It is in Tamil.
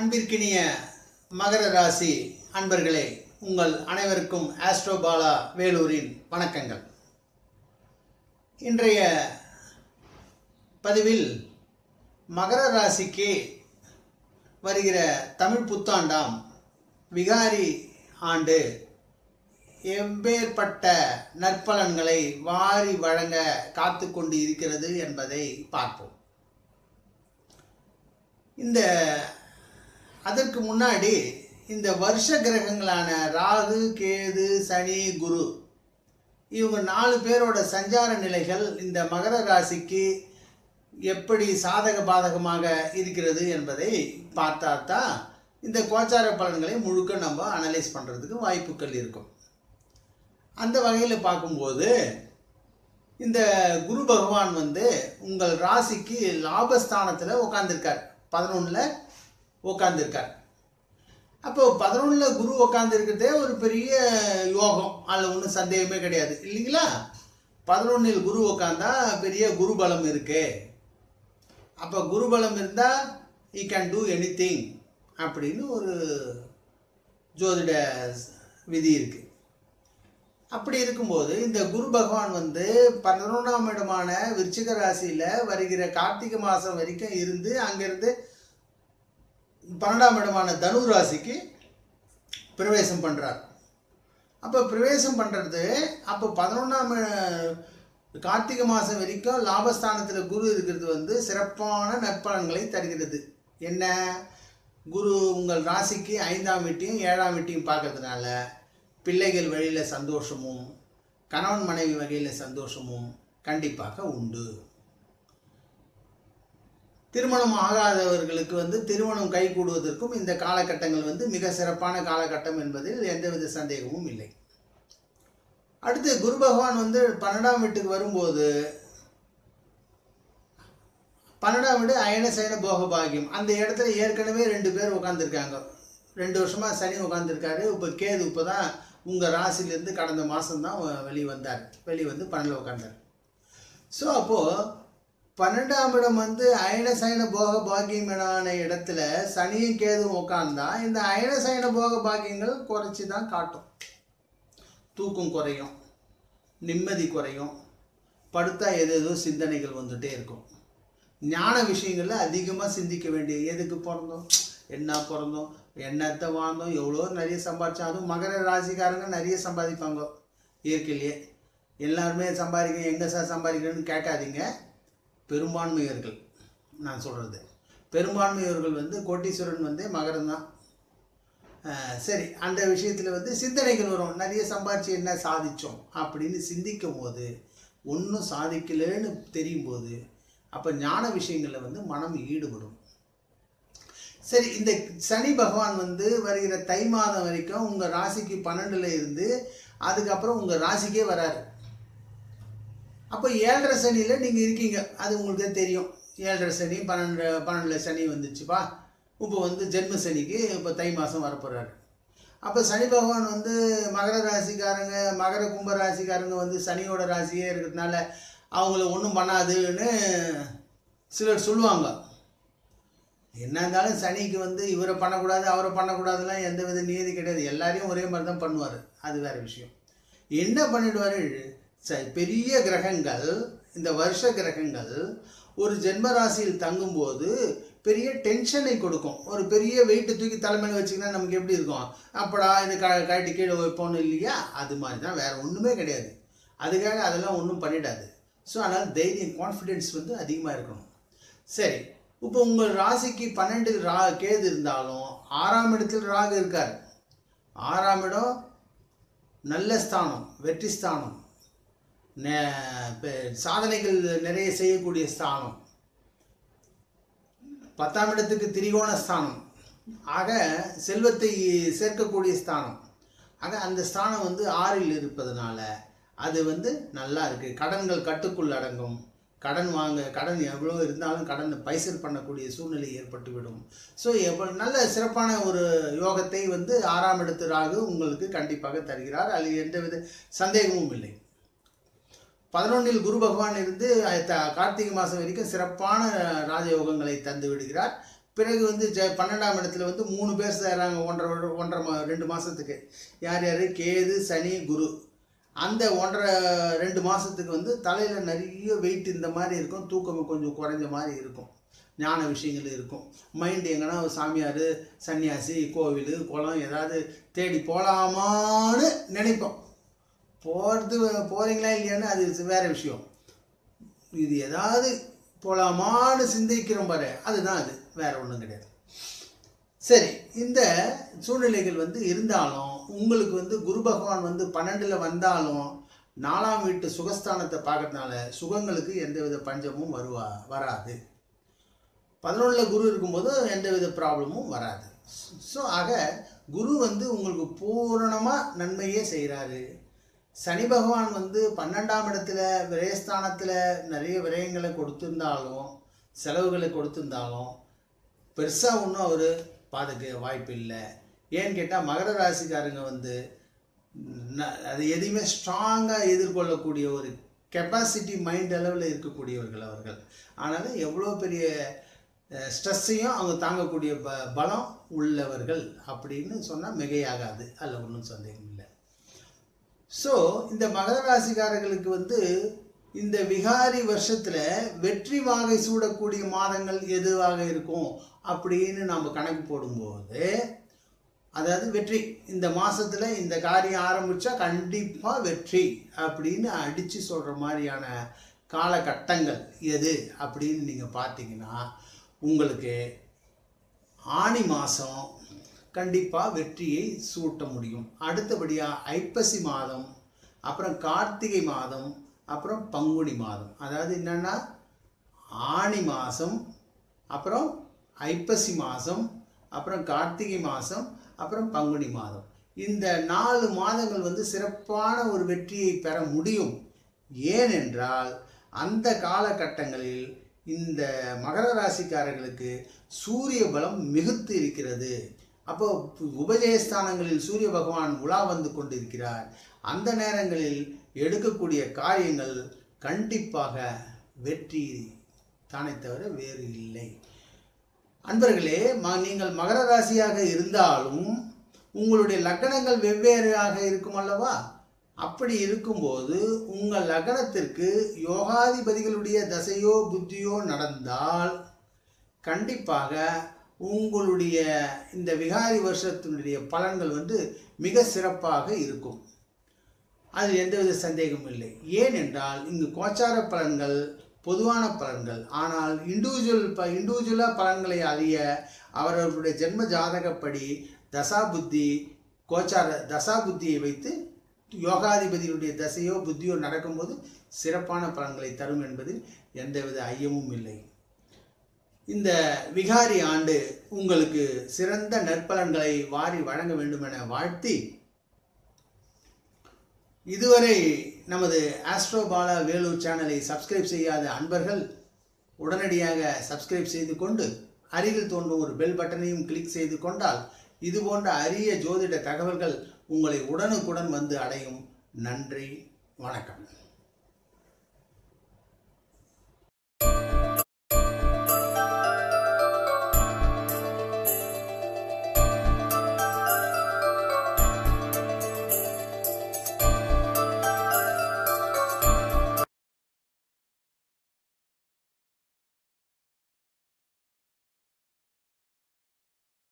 அன்பிற்கினிய மகர ராசி அன்பர்களே உங்கள் அனைவருக்கும் ஆஸ்ட்ரோபாலா வேலூரின் வணக்கங்கள். இன்றைய பதிவில் மகர ராசிக்கு வருகிற தமிழ் புத்தாண்டாம் விகாரி ஆண்டு எவ்வேற்பட்ட நற்பலன்களை வாரி வழங்க காத்து கொண்டு இருக்கிறது என்பதை பார்ப்போம். இந்த அதற்கு முன்னாடி இந்த வருஷ கிரகங்களான ராகு கேது சனி குரு இவங்க நாலு பேரோட சஞ்சார நிலைகள் இந்த மகர ராசிக்கு எப்படி சாதக பாதகமாக இருக்கிறது என்பதை பார்த்தாதான் இந்த கோச்சார பலன்களை முழுக்க நம்ம அனலைஸ் பண்ணுறதுக்கு வாய்ப்புகள் இருக்கும். அந்த வகையில் பார்க்கும்போது இந்த குரு பகவான் வந்து உங்கள் ராசிக்கு லாபஸ்தானத்தில் உட்காந்துருக்கார் பதினொன்றில் உட்காந்துருக்கார் அப்போ பதினொன்றில் குரு உட்காந்துருக்கிறதே ஒரு பெரிய யோகம். அதில் ஒன்றும் சந்தேகமே கிடையாது. இல்லைங்களா? பதினொன்றில் குரு உட்காந்தா பெரிய குரு பலம் இருக்கு. அப்போ குரு பலம் இருந்தால் ஈ கேன் டூ எனி திங் அப்படின்னு ஒரு ஜோதிட விதி இருக்குது அப்படி இருக்கும்போது இந்த குரு பகவான் வந்து பதினொன்றாம் இடமான விருச்சிக ராசியில் வருகிற கார்த்திகை மாதம் வரைக்கும் இருந்து அங்கேருந்து பன்னெண்டாம் இடமான தனு ராசிக்கு பிரவேசம் பண்ணுறார் அப்போ பிரவேசம் பண்ணுறது அப்போ பதினொன்றாம் கார்த்திகை மாதம் வரைக்கும் லாபஸ்தானத்தில் குரு இருக்கிறது வந்து சிறப்பான நற்பலன்களை தருகிறது. என்ன? குரு உங்கள் ராசிக்கு ஐந்தாம் வீட்டையும் ஏழாம் வீட்டையும் பார்க்கறதுனால பிள்ளைகள் வழியில் சந்தோஷமும் கணவன் மனைவி வகையில் சந்தோஷமும் கண்டிப்பாக உண்டு. திருமணம் ஆகாதவர்களுக்கு வந்து திருமணம் கை கூடுவதற்கும் இந்த காலகட்டங்கள் வந்து மிக சிறப்பான காலகட்டம் என்பதில் எந்தவித சந்தேகமும் இல்லை. அடுத்து குரு பகவான் வந்து பன்னெண்டாம் வீட்டுக்கு வரும்போது பன்னெண்டாம் வீடு அயன சயன போக பாகியம். அந்த இடத்துல ஏற்கனவே ரெண்டு பேர் உட்காந்துருக்காங்க ரெண்டு வருஷமாக சனி உட்காந்துருக்காரு இப்போ கேது இப்போ தான் உங்கள் ராசிலேருந்து கடந்த மாதம்தான் வெளியே வந்தார் வெளியே வந்து பன்னெண்டில் உட்காந்தார் ஸோ அப்போது பன்னெண்டாம் இடம் வந்து அயன சயன போக பாக்கியமான இடத்துல சனியும் கேதும் உட்காந்தா இந்த அயன சயன போக பாக்கியங்கள் குறைச்சி தான் காட்டும். தூக்கம் குறையும் நிம்மதி குறையும் படுத்தா எது ஏதோ சிந்தனைகள் வந்துட்டே இருக்கும். ஞான விஷயங்களில் அதிகமாக சிந்திக்க வேண்டிய எதுக்கு பிறந்தோம்? என்ன பிறந்தோம்? என்னத்தை வாழ்ந்தோம்? எவ்வளோ நிறைய சம்பாதிச்சோம். அதுவும் மகர ராசிக்காரங்க நிறைய சம்பாதிப்பாங்க. இயற்கையிலேயே. எல்லாருமே சம்பாதிக்க எங்கே சார் சம்பாதிக்கிறேன்னு கேட்காதீங்க. பெரும்பான்மையர்கள் நான் சொல்கிறது பெரும்பான்மையவர்கள் வந்து கோட்டீஸ்வரன் வந்து மகரம் தான். சரி அந்த விஷயத்தில் வந்து சிந்தனைகள் வரும். நிறைய சம்பாதிச்சு என்ன சாதித்தோம் அப்படின்னு சிந்திக்கும் போது ஒன்றும் சாதிக்கலன்னு தெரியும் போது அப்போ ஞான விஷயங்களில் வந்து மனம் ஈடுபடும். சரி இந்த சனி பகவான் வந்து வருகிற தை மாதம் வரைக்கும் உங்கள் ராசிக்கு பன்னெண்டில் இருந்து அதுக்கப்புறம் உங்கள் ராசிக்கே வராரு. அப்போ ஏழரை சனியில் நீங்கள் இருக்கீங்க. அது உங்களுக்கு தெரியும். ஏழரை சனி பன்னெண்டு பன்னெண்டில் சனி வந்துச்சுப்பா. இப்போ வந்து ஜென்ம சனிக்கு இப்போ தை மாதம் வரப்போகிறாரு அப்போ சனி பகவான் வந்து மகர ராசிக்காரங்க மகர கும்ப ராசிக்காரங்க வந்து சனியோட ராசியே இருக்கிறதுனால அவங்கள ஒன்றும் பண்ணாதுன்னு சிலர் சொல்லுவாங்க. என்ன இருந்தாலும் சனிக்கு வந்து இவரை பண்ணக்கூடாது அவரை பண்ணக்கூடாதுலாம் எந்த வித நியதி கிடையாது. எல்லாரையும் ஒரே மாதிரி தான் பண்ணுவார். அது வேறு விஷயம். என்ன பண்ணிடுவார்? சரி பெரிய கிரகங்கள் இந்த வருஷ கிரகங்கள் ஒரு ஜென்ம ராசியில் தங்கும்போது பெரிய டென்ஷனை கொடுக்கும். ஒரு பெரிய வெயிட்டு தூக்கி தலைமையில் வச்சிங்கன்னா நமக்கு எப்படி இருக்கும்? அப்படா இது க கட்டி கீழே வைப்போன்னு இல்லையா? அது மாதிரி தான் வேறு ஒன்றுமே கிடையாது. அதுக்காக அதெல்லாம் ஒன்றும் பண்ணிடாது. ஸோ அதனால் தைரியம் கான்ஃபிடென்ஸ் வந்து அதிகமாக இருக்கணும். சரி இப்போ உங்கள் ராசிக்கு பன்னெண்டு ரா கேது இருந்தாலும் ஆறாம் இடத்தில் ராகு இருக்கார். ஆறாம் இடம் நல்ல ஸ்தானம் வெற்றி ஸ்தானம். சாதனைகள் நிறைய செய்யக்கூடிய ஸ்தானம். பத்தாம் இடத்துக்கு திரிகோண ஸ்தானம். ஆக செல்வத்தை சேர்க்கக்கூடிய ஸ்தானம். ஆக அந்த ஸ்தானம் வந்து ஆறில் இருப்பதனால அது வந்து நல்லா இருக்குது கடன்கள் கட்டுக்குள் அடங்கும். கடன் வாங்க கடன் எவ்வளோ இருந்தாலும் கடன் பைசல் பண்ணக்கூடிய சூழ்நிலை ஏற்பட்டுவிடும். ஸோ எவ்வளோ நல்ல சிறப்பான ஒரு யோகத்தை வந்து ஆறாம் இடத்து ராகு உங்களுக்கு கண்டிப்பாக தருகிறார். அதில் எந்தவித சந்தேகமும் இல்லை. பதினொன்றில் குரு பகவான் இருந்து கார்த்திகை மாதம் வரைக்கும் சிறப்பான ராஜயோகங்களை தந்து விடுகிறார். பிறகு வந்து ஜ பன்னெண்டாம் இடத்துல வந்து மூணு பேர் சேராங்க ஒன்றரை ஒன்றரை மா ரெண்டு மாதத்துக்கு யார் யார்? கேது சனி குரு. அந்த ஒன்றரை ரெண்டு மாதத்துக்கு வந்து தலையில் நிறைய வெயிட் இந்த மாதிரி இருக்கும் தூக்கம் கொஞ்சம் குறைஞ்ச மாதிரி இருக்கும். ஞான விஷயங்கள் இருக்கும். மைண்டு எங்கன்னா சாமியார் சன்னியாசி கோவில் குளம் ஏதாவது தேடி போகலாமான்னு நினைப்போம். போகிறது போகிறீங்களா இல்லையான்னு அது வேற விஷயம். இது ஏதாவது போகலாமான்னு சிந்திக்கிறோம் பாரு. அதுதான் அது. வேற ஒன்றும் கிடையாது. சரி இந்த சூழ்நிலைகள் வந்து இருந்தாலும் உங்களுக்கு வந்து குரு பகவான் வந்து பன்னெண்டில் வந்தாலும் நாலாம் வீட்டு சுகஸ்தானத்தை பார்க்கறதுனால சுகங்களுக்கு எந்தவித பஞ்சமும் வருவா வராது. பதினொன்றில் குரு இருக்கும்போது எந்தவித ப்ராப்ளமும் வராது. ஸோ ஆக குரு வந்து உங்களுக்கு பூரணமாக நன்மையே செய்கிறாரு சனி பகவான் வந்து பன்னெண்டாம் இடத்துல விரயஸ்தானத்தில் நிறைய விரயங்களை கொடுத்துருந்தாலும் செலவுகளை கொடுத்துருந்தாலும் பெருசாக ஒன்றும் அவர் பாதுக்க வாய்ப்பு இல்லை. ஏன்னு கேட்டால் மகர ராசிக்காரங்க வந்து ந- அது எதையுமே ஸ்ட்ராங்காக எதிர்கொள்ளக்கூடிய ஒரு கெப்பாசிட்டி மைண்ட் அளவில் இருக்கக்கூடியவர்கள் அவர்கள். அதனால் எவ்வளோ பெரிய ஸ்ட்ரெஸ்ஸையும் அவங்க தாங்கக்கூடிய ப பலம் உள்ளவர்கள் அப்படின்னு சொன்னால் மிகையாகாது. அதில் ஒன்றும் சந்தேகம் ஸோ இந்த மகர ராசிக்காரர்களுக்கு வந்து இந்த விகாரி வருஷத்தில் வெற்றி வாகை சூடக்கூடிய மாதங்கள் எதுவாக இருக்கும் அப்படின்னு நம்ம கணக்கு போடும்போது அதாவது வெற்றி இந்த மாதத்தில் இந்த காரியம் ஆரம்பித்தா கண்டிப்பாக வெற்றி அப்படின்னு அடித்து சொல்கிற மாதிரியான காலகட்டங்கள் எது அப்படின்னு நீங்கள் பார்த்தீங்கன்னா உங்களுக்கு ஆனி மாதம் கண்டிப்பாக வெற்றியை சூட்ட முடியும். அடுத்தபடியாக ஐப்பசி மாதம் அப்புறம் கார்த்திகை மாதம் அப்புறம் பங்குனி மாதம். அதாவது என்னன்னா ஆனி மாதம் அப்புறம் ஐப்பசி மாதம் அப்புறம் கார்த்திகை மாதம் அப்புறம் பங்குனி மாதம். இந்த நாலு மாதங்கள் வந்து சிறப்பான ஒரு வெற்றியை பெற முடியும். ஏனென்றால் அந்த காலகட்டங்களில் இந்த மகர ராசிக்காரர்களுக்கு சூரிய பலம் மிகுத்து இருக்கிறது. அப்போ உபஜயஸ்தானங்களில் சூரிய பகவான் உலா வந்து கொண்டிருக்கிறார். அந்த நேரங்களில் எடுக்கக்கூடிய காரியங்கள் கண்டிப்பாக வெற்றி தானே தவிர வேறு இல்லை. அன்பர்களே ம நீங்கள் மகர ராசியாக இருந்தாலும் உங்களுடைய லக்கணங்கள் வெவ்வேறாக இருக்கும் அல்லவா? அப்படி இருக்கும்போது உங்கள் லக்னத்திற்கு யோகாதிபதிகளுடைய தசையோ புத்தியோ நடந்தால் கண்டிப்பாக உங்களுடைய இந்த விகாரி வருஷத்தினுடைய பலன்கள் வந்து மிக சிறப்பாக இருக்கும். அதில் எந்தவித சந்தேகமும் இல்லை. ஏனென்றால் இங்கு கோச்சார பலன்கள் பொதுவான பலன்கள். ஆனால் இண்டிவிஜுவல் ப இண்டிவிஜுவலாக பலன்களை அறிய அவரவர்களுடைய ஜென்ம ஜாதகப்படி தசா புத்தி கோச்சார தசா புத்தியை வைத்து யோகாதிபதியுடைய தசையோ புத்தியோ நடக்கும்போது சிறப்பான பலன்களை தரும் என்பதில் எந்தவித ஐயமும் இல்லை. இந்த விகாரி ஆண்டு உங்களுக்கு சிறந்த நற்பலன்களை வாரி வழங்க வேண்டும் என வாழ்த்தி இதுவரை நமது ஆஸ்ட்ரோபாலா வேலூர் சேனலை சப்ஸ்கிரைப் செய்யாத அன்பர்கள் உடனடியாக சப்ஸ்கிரைப் செய்து கொண்டு அருகில் தோன்றும் ஒரு பெல் பட்டனையும் கிளிக் செய்து கொண்டால் இது போன்ற அரிய ஜோதிட தகவல்கள் உங்களை உடனுக்குடன் வந்து அடையும். நன்றி வணக்கம்.